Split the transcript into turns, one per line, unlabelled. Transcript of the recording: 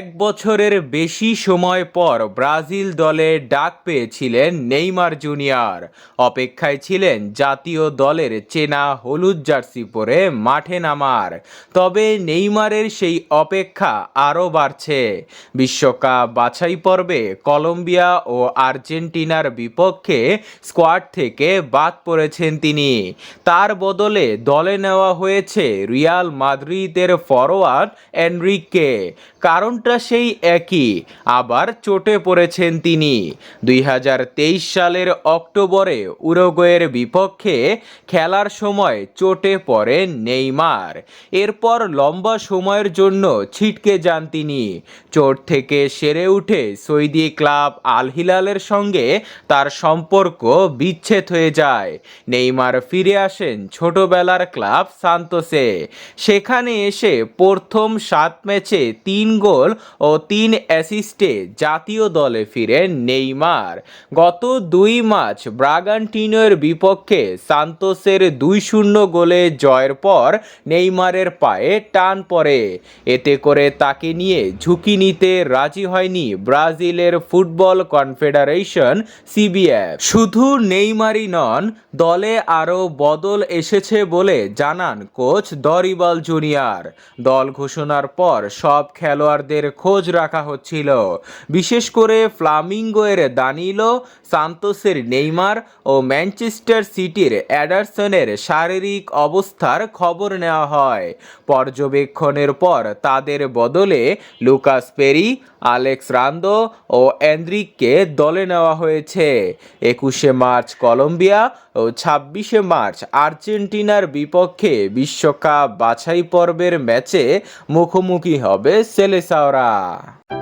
এক বছরের বেশি সময় পর ব্রাজিল দলে ডাক পেয়েছিলেন নেইমার জুনিয়র। অপেক্ষায় ছিলেন জাতীয় দলের চেনা হলুদ জার্সি পরে মাঠে নামার। তবে নেইমারের সেই অপেক্ষা আরও বাড়ছে। বিশ্বকাপ বাছাই পর্বে কলম্বিয়া ও আর্জেন্টিনার বিপক্ষে স্কোয়াড থেকে বাদ পড়েছেন তিনি। তার বদলে দলে নেওয়া হয়েছে রিয়াল মাদ্রিদের ফরোয়ার্ড এনরিককে কারণটা সেই একই, আবার চোটে পড়েছেন তিনি। দুই হাজার তেইশ সালের অক্টোবরে উরুগুয়ের বিপক্ষে খেলার সময় চোটে পড়েন নেইমার। এরপর লম্বা সময়ের জন্য ছিটকে যান তিনি। চোট থেকে সেরে উঠে সৌদি ক্লাব আল হিলালের সঙ্গে তার সম্পর্ক বিচ্ছেদ হয়ে যায়। নেইমার ফিরে আসেন ছোটবেলার ক্লাব সান্তোসে। সেখানে এসে প্রথম সাত ম্যাচে তিন গোল ও তিন অ্যাসিস্টে জাতীয় দলে ফিরে নেইমার। গত দুই ম্যাচ ব্রাগান্টিনোর বিপক্ষে সান্তোসের দুই শূন্য গোলে জয়ের পর নেইমারের পায়ে টান পড়ে। এতে করে তাকে নিয়ে ঝুঁকি নিতে রাজি হয়নি ব্রাজিলের ফুটবল কনফেডারেশন সিবিএফ। শুধু নেইমারই নন, দলে আরও বদল এসেছে বলে জানান কোচ দরিবাল জুনিয়র। দল ঘোষণার পর সব খেলোয়াড়দের খোঁজ রাখা হচ্ছিল। বিশেষ করে ফ্লামিঙ্গোয়ের দানিলো সান্তোসের নেইমার ও ম্যানচেস্টার সিটির অ্যাডারসনের শারীরিক অবস্থার খবর নেওয়া হয়। পর্যবেক্ষণের পর তাদের বদলে লুকাস পেরি, আলেক্স রান্দো ও অ্যান্দ্রিককে দলে নেওয়া হয়েছে। একুশে মার্চ কলম্বিয়া ও ছাব্বিশে মার্চ আর্জেন্টিনার বিপক্ষে বিশ্বকাপ বাছাই পর্বের ম্যাচে মুখোমুখি হবে সেলেসাওরা Laura!